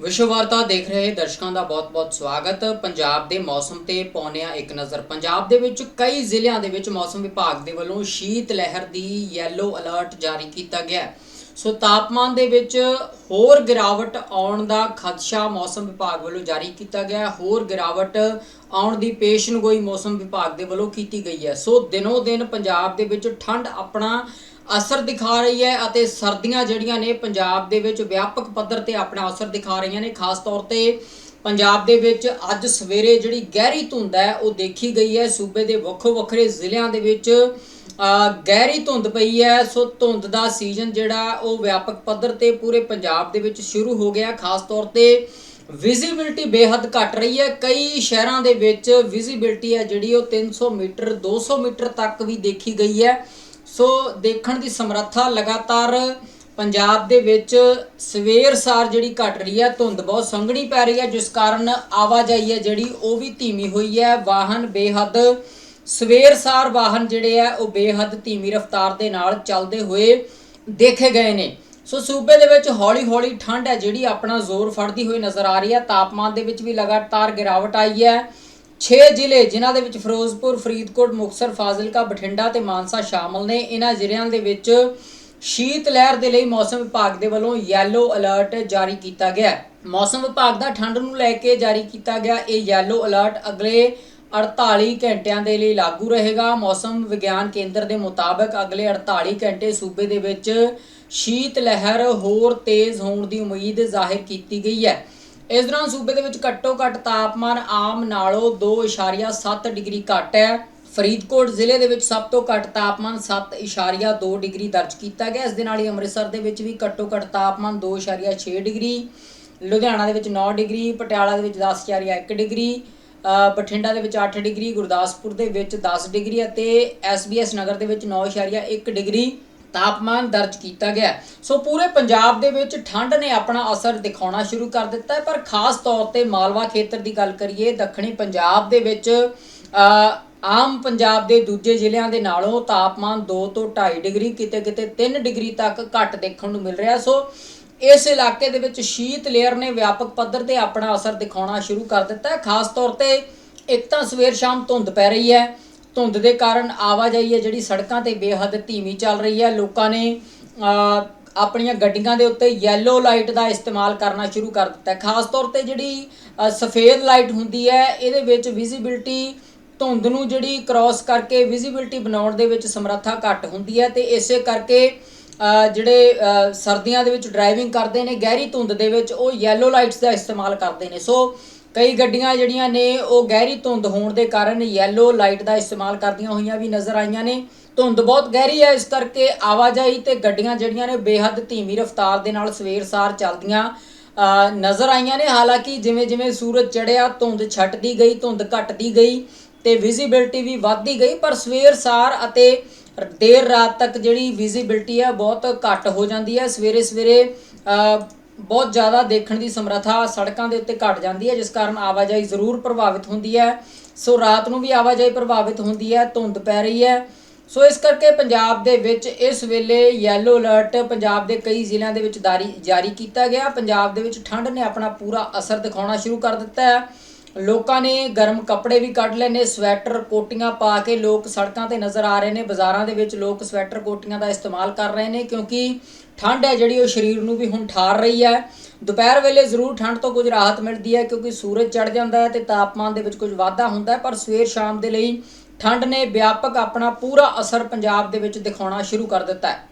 ਵਿਸ਼ਵ ਵਾਰਤਾ ਦੇਖ ਰਹੇ ਦਰਸ਼ਕਾਂ ਦਾ ਬਹੁਤ-ਬਹੁਤ ਸਵਾਗਤ। ਪੰਜਾਬ ਦੇ ਮੌਸਮ ਤੇ ਪੌਣਿਆ ਇੱਕ ਨਜ਼ਰ। ਪੰਜਾਬ ਦੇ ਵਿੱਚ ਕਈ ਜ਼ਿਲ੍ਹਿਆਂ ਦੇ ਵਿੱਚ ਮੌਸਮ ਵਿਭਾਗ ਦੇ ਵੱਲੋਂ ਸ਼ੀਤ ਲਹਿਰ ਦੀ ਯੈਲੋ ਅਲਰਟ ਜਾਰੀ ਕੀਤਾ ਗਿਆ ਹੈ। ਸੋ ਤਾਪਮਾਨ ਦੇ ਵਿੱਚ ਹੋਰ ਗਿਰਾਵਟ ਆਉਣ ਦਾ ਖਦਸ਼ਾ ਮੌਸਮ ਵਿਭਾਗ ਵੱਲੋਂ ਜਾਰੀ ਕੀਤਾ ਗਿਆ ਹੋਰ ਗਿਰਾਵਟ ਆਉਣ ਦੀ ਪੇਸ਼ਨਗੋਈ ਮੌਸਮ ਵਿਭਾਗ ਦੇ ਵੱਲੋਂ ਕੀਤੀ ਗਈ ਹੈ। ਸੋ ਦਿਨੋ ਦਿਨ ਪੰਜਾਬ ਦੇ ਵਿੱਚ ਠੰਡ ਆਪਣਾ ਅਸਰ ਦਿਖਾ ਰਹੀ ਹੈ ਅਤੇ ਸਰਦੀਆਂ ਜਿਹੜੀਆਂ ਨੇ ਪੰਜਾਬ ਦੇ ਵਿੱਚ ਵਿਆਪਕ ਪੱਧਰ ਤੇ ਆਪਣਾ ਅਸਰ ਦਿਖਾ ਰਹੀਆਂ ਨੇ। ਖਾਸ ਤੌਰ ਤੇ ਪੰਜਾਬ ਦੇ ਵਿੱਚ ਅੱਜ ਸਵੇਰੇ ਜਿਹੜੀ ਗਹਿਰੀ ਧੁੰਦ ਹੈ, ਉਹ ਦੇਖੀ ਗਈ ਹੈ। ਸੂਬੇ ਦੇ ਵੱਖੋ ਵੱਖਰੇ ਜ਼ਿਲ੍ਹਿਆਂ ਦੇ ਵਿੱਚ ਗਹਿਰੀ ਧੁੰਦ ਪਈ ਹੈ। ਸੋ ਧੁੰਦ ਦਾ ਸੀਜ਼ਨ ਜਿਹੜਾ, ਉਹ ਵਿਆਪਕ ਪੱਧਰ ਤੇ ਪੂਰੇ ਪੰਜਾਬ ਦੇ ਵਿੱਚ ਸ਼ੁਰੂ ਹੋ ਗਿਆ। ਖਾਸ ਤੌਰ ਤੇ ਵਿਜ਼ਿਬਿਲਟੀ ਬੇਹੱਦ ਘਟ ਰਹੀ ਹੈ। ਕਈ ਸ਼ਹਿਰਾਂ ਦੇ ਵਿੱਚ ਵਿਜ਼ਿਬਿਲਟੀ ਹੈ ਜਿਹੜੀ, ਉਹ 300 ਮੀਟਰ 200 ਮੀਟਰ ਤੱਕ ਵੀ ਦੇਖੀ ਗਈ ਹੈ। ਸੋ ਦੇਖਣ ਦੀ ਸਮਰੱਥਾ ਲਗਾਤਾਰ ਪੰਜਾਬ ਦੇ ਵਿੱਚ ਸਵੇਰ ਸਾਰ ਜਿਹੜੀ ਘਟ ਰਹੀ ਹੈ, ਧੁੰਦ ਬਹੁਤ ਸੰਘਣੀ ਪੈ ਰਹੀ ਹੈ, ਜਿਸ ਕਾਰਨ ਆਵਾਜਾਈ ਹੈ ਜਿਹੜੀ ਉਹ ਵੀ ਧੀਮੀ ਹੋਈ ਹੈ। ਵਾਹਨ ਬੇਹੱਦ ਸਵੇਰ ਸਾਰ ਵਾਹਨ ਜਿਹੜੇ ਆ ਉਹ ਬੇਹੱਦ ਧੀਮੀ ਰਫ਼ਤਾਰ ਦੇ ਨਾਲ ਚੱਲਦੇ ਹੋਏ ਦੇਖੇ ਗਏ ਨੇ। ਸੋ ਸੂਬੇ ਦੇ ਵਿੱਚ ਹੌਲੀ-ਹੌਲੀ ਠੰਡ ਹੈ ਜਿਹੜੀ ਆਪਣਾ ਜ਼ੋਰ ਫੜਦੀ ਹੋਈ ਨਜ਼ਰ ਆ ਰਹੀ ਹੈ। ਤਾਪਮਾਨ ਦੇ ਵਿੱਚ ਵੀ ਲਗਾਤਾਰ ਗਿਰਾਵਟ ਆਈ ਹੈ। 6 ਜ਼ਿਲ੍ਹੇ, ਜਿਨ੍ਹਾਂ ਦੇ ਵਿੱਚ ਫਿਰੋਜ਼ਪੁਰ, ਫਰੀਦਕੋਟ, ਮੁਕਤਸਰ, ਫਾਜ਼ਿਲਕਾ, ਬਠਿੰਡਾ ਤੇ ਮਾਨਸਾ ਸ਼ਾਮਲ ਨੇ। ਇਹਨਾਂ ਜ਼ਿਲ੍ਹਿਆਂ ਦੇ ਵਿੱਚ ਸ਼ੀਤ ਲਹਿਰ ਦੇ ਲਈ ਮੌਸਮ ਵਿਭਾਗ ਦੇ ਵੱਲੋਂ ਯੈਲੋ ਅਲਰਟ ਜਾਰੀ ਕੀਤਾ ਗਿਆ। ਮੌਸਮ ਵਿਭਾਗ ਦਾ ਠੰਡ ਨੂੰ ਲੈ ਕੇ ਜਾਰੀ ਕੀਤਾ ਗਿਆ ਇਹ ਯੈਲੋ ਅਲਰਟ ਅਗਲੇ 48 ਘੰਟਿਆਂ ਦੇ ਲਈ ਲਾਗੂ ਰਹੇਗਾ। ਮੌਸਮ ਵਿਗਿਆਨ ਕੇਂਦਰ ਦੇ ਮੁਤਾਬਕ ਅਗਲੇ 48 ਘੰਟੇ ਸੂਬੇ ਦੇ ਵਿੱਚ ਸ਼ੀਤ ਲਹਿਰ ਹੋਰ ਤੇਜ਼ ਹੋਣ ਦੀ ਉਮੀਦ ਜ਼ਾਹਿਰ ਕੀਤੀ ਗਈ ਹੈ। ਇਸ ਦੌਰਾਨ ਸੂਬੇ ਦੇ ਵਿੱਚ ਘੱਟੋ ਘੱਟ ਤਾਪਮਾਨ ਆਮ ਨਾਲੋਂ 2.7 ਡਿਗਰੀ ਘੱਟ ਹੈ। ਫਰੀਦਕੋਟ ਜ਼ਿਲ੍ਹੇ ਦੇ ਵਿੱਚ ਸਭ ਤੋਂ ਘੱਟ ਤਾਪਮਾਨ 7.2 ਡਿਗਰੀ ਦਰਜ ਕੀਤਾ ਗਿਆ। ਇਸ ਦੇ ਨਾਲ ਹੀ ਅੰਮ੍ਰਿਤਸਰ ਦੇ ਵਿੱਚ ਵੀ ਘੱਟੋ ਘੱਟ ਤਾਪਮਾਨ 2.6 ਡਿਗਰੀ, ਲੁਧਿਆਣਾ ਦੇ ਵਿੱਚ 9 ਡਿਗਰੀ, ਪਟਿਆਲਾ ਦੇ ਵਿੱਚ 10.1 ਡਿਗਰੀ ਬਠਿੰਡਾ ਦੇ ਵਿੱਚ 8 ਡਿਗਰੀ, ਗੁਰਦਾਸਪੁਰ ਦੇ ਵਿੱਚ 10 ਡਿਗਰੀ ਅਤੇ ਐਸਬੀਐਸ ਨਗਰ ਦੇ ਵਿੱਚ 9.1 ਡਿਗਰੀ। ਤਾਪਮਾਨ ਦਰਜ ਕੀਤਾ ਗਿਆ ਸੋ ਪੂਰੇ ਪੰਜਾਬ ਦੇ ਵਿੱਚ ਠੰਡ ਨੇ ਆਪਣਾ ਅਸਰ ਦਿਖਾਉਣਾ ਸ਼ੁਰੂ ਕਰ ਦਿੱਤਾ ਹੈ। ਪਰ ਖਾਸ ਤੌਰ ਤੇ ਮਾਲਵਾ ਖੇਤਰ ਦੀ ਗੱਲ ਕਰੀਏ, ਦੱਖਣੀ ਪੰਜਾਬ ਦੇ ਵਿੱਚ ਆਮ ਪੰਜਾਬ ਦੇ ਦੂਜੇ ਜ਼ਿਲ੍ਹਿਆਂ ਦੇ ਨਾਲੋਂ ਤਾਪਮਾਨ 2 ਤੋਂ 2.5 ਡਿਗਰੀ ਕਿਤੇ ਕਿਤੇ 3 ਡਿਗਰੀ ਤੱਕ ਘੱਟ ਦੇਖਣ ਨੂੰ ਮਿਲ ਰਿਹਾ। ਸੋ ਇਸ ਇਲਾਕੇ ਦੇ ਵਿੱਚ ਸ਼ੀਤ ਲੇਅਰ ਨੇ ਵਿਆਪਕ ਪੱਧਰ ਤੇ ਆਪਣਾ ਅਸਰ ਦਿਖਾਉਣਾ ਸ਼ੁਰੂ ਕਰ ਦਿੱਤਾ ਹੈ। ਖਾਸ ਤੌਰ ਤੇ ਇੱਕ ਤਾਂ ਸਵੇਰ ਸ਼ਾਮ ਧੁੰਦ ਪੈ ਰਹੀ ਹੈ। ਧੁੰਦ ਦੇ ਕਾਰਨ ਆਵਾਜਾਈ ਹੈ ਜਿਹੜੀ ਸੜਕਾਂ ਤੇ ਬੇਹੱਦ ਧੀਮੀ ਚੱਲ ਰਹੀ ਹੈ। ਲੋਕਾਂ ਨੇ ਆਪਣੀਆਂ ਗੱਡੀਆਂ ਦੇ ਉੱਤੇ ਯੈਲੋ ਲਾਈਟ ਦਾ ਇਸਤੇਮਾਲ ਕਰਨਾ ਸ਼ੁਰੂ ਕਰ ਦਿੱਤਾ ਖਾਸ ਤੌਰ ਤੇ ਜਿਹੜੀ ਅਹ, ਸਫੇਦ ਲਾਈਟ ਹੁੰਦੀ ਹੈ ਇਹਦੇ ਵਿੱਚ ਵਿਜ਼ਿਬਿਲਟੀ ਧੁੰਦ ਨੂੰ ਜਿਹੜੀ ਕ੍ਰਾਸ ਕਰਕੇ ਵਿਜ਼ਿਬਿਲਟੀ ਬਣਾਉਣ ਦੇ ਵਿੱਚ ਸਮਰੱਥਾ ਘੱਟ ਹੁੰਦੀ ਹੈ ਤੇ ਇਸੇ ਕਰਕੇ ਜਿਹੜੇ ਸਰਦੀਆਂ ਦੇ ਵਿੱਚ ਡਰਾਈਵਿੰਗ ਕਰਦੇ ਨੇ ਗਹਿਰੀ ਧੁੰਦ ਦੇ ਵਿੱਚ ਉਹ ਯੈਲੋ ਲਾਈਟਸ ਦਾ ਇਸਤੇਮਾਲ ਕਰਦੇ ਨੇ। ਸੋ ਕਈ ਗੱਡੀਆਂ ਜਿਹੜੀਆਂ ਨੇ ਉਹ ਗਹਿਰੀ ਧੁੰਦ ਹੋਣ ਦੇ ਕਾਰਨ ਯੈਲੋ ਲਾਈਟ ਦਾ ਇਸਤੇਮਾਲ ਕਰਦੀਆਂ ਹੋਈਆਂ ਵੀ ਨਜ਼ਰ ਆਈਆਂ ਨੇ। ਧੁੰਦ ਬਹੁਤ ਗਹਿਰੀ ਹੈ, ਇਸ ਕਰਕੇ ਆਵਾਜਾਈ ਤੇ ਗੱਡੀਆਂ ਜਿਹੜੀਆਂ ਨੇ ਬੇਹੱਦ ਧੀਮੀ ਰਫ਼ਤਾਰ ਦੇ ਨਾਲ ਸਵੇਰ ਸਾਰ ਚੱਲਦੀਆਂ ਨਜ਼ਰ ਆਈਆਂ ਨੇ। ਹਾਲਾਂਕਿ ਜਿਵੇਂ ਜਿਵੇਂ ਸੂਰਜ ਚੜ੍ਹਿਆ ਧੁੰਦ ਛਟਦੀ ਗਈ, ਧੁੰਦ ਘਟਦੀ ਗਈ ਤੇ ਵਿਜ਼ਿਬਿਲਟੀ ਵੀ ਵੱਧਦੀ ਗਈ, ਪਰ ਸਵੇਰ ਸਾਰ ਅਤੇ ਦੇਰ ਰਾਤ ਤੱਕ ਜਿਹੜੀ ਵਿਜ਼ਿਬਿਲਟੀ ਹੈ ਬਹੁਤ ਘੱਟ ਹੋ ਜਾਂਦੀ ਹੈ। ਸਵੇਰੇ ਸਵੇਰੇ ਬਹੁਤ ਜ਼ਿਆਦਾ ਦੇਖਣ ਦੀ ਸਮਰੱਥਾ ਸੜਕਾਂ ਦੇ ਉੱਤੇ ਘਟ ਜਾਂਦੀ ਹੈ, ਜਿਸ ਕਾਰਨ ਆਵਾਜਾਈ ਜ਼ਰੂਰ ਪ੍ਰਭਾਵਿਤ ਹੁੰਦੀ ਹੈ। ਸੋ ਰਾਤ ਨੂੰ ਵੀ ਆਵਾਜਾਈ ਪ੍ਰਭਾਵਿਤ ਹੁੰਦੀ ਹੈ, ਧੁੰਦ ਪੈ ਰਹੀ ਹੈ। ਸੋ ਇਸ ਕਰਕੇ ਪੰਜਾਬ ਦੇ ਵਿੱਚ ਇਸ ਵੇਲੇ ਯੈਲੋ ਅਲਰਟ ਪੰਜਾਬ ਦੇ ਕਈ ਜ਼ਿਲ੍ਹਿਆਂ ਦੇ ਵਿੱਚ ਜਾਰੀ ਜਾਰੀ ਕੀਤਾ ਗਿਆ। ਪੰਜਾਬ ਦੇ ਵਿੱਚ ਠੰਡ ਨੇ ਆਪਣਾ ਪੂਰਾ ਅਸਰ ਦਿਖਾਉਣਾ ਸ਼ੁਰੂ ਕਰ ਦਿੱਤਾ ਹੈ। ਲੋਕਾਂ ਨੇ ਗਰਮ ਕੱਪੜੇ ਵੀ ਕੱਢ ਲਏ ਨੇ, ਸਵੈਟਰ, ਕੋਟੀਆਂ ਪਾ ਕੇ ਲੋਕ ਸੜਕਾਂ ਤੇ ਨਜ਼ਰ ਆ ਰਹੇ ਨੇ, ਬਾਜ਼ਾਰਾਂ ਦੇ ਵਿੱਚ ਲੋਕ ਸਵੈਟਰ, ਕੋਟੀਆਂ ਦਾ ਇਸਤੇਮਾਲ ਕਰ ਰਹੇ ਨੇ, ਕਿਉਂਕਿ ਠੰਡ ਹੈ ਜਿਹੜੀ, ਉਹ ਸਰੀਰ ਨੂੰ ਵੀ ਹੁਣ ਠਾਰ ਰਹੀ ਹੈ। ਦੁਪਹਿਰ ਵੇਲੇ ਜ਼ਰੂਰ ਠੰਡ ਤੋਂ ਕੁਝ ਰਾਹਤ ਮਿਲਦੀ ਹੈ, ਕਿਉਂਕਿ ਸੂਰਜ ਚੜ ਜਾਂਦਾ ਹੈ ਤੇ ਤਾਪਮਾਨ ਦੇ ਵਿੱਚ ਕੁਝ ਵਾਧਾ ਹੁੰਦਾ ਹੈ, ਪਰ ਸਵੇਰ ਸ਼ਾਮ ਦੇ ਲਈ ਠੰਡ ਨੇ ਵਿਆਪਕ ਆਪਣਾ ਪੂਰਾ ਅਸਰ ਪੰਜਾਬ ਦੇ ਵਿੱਚ ਦਿਖਾਉਣਾ ਸ਼ੁਰੂ ਕਰ ਦਿੱਤਾ ਹੈ।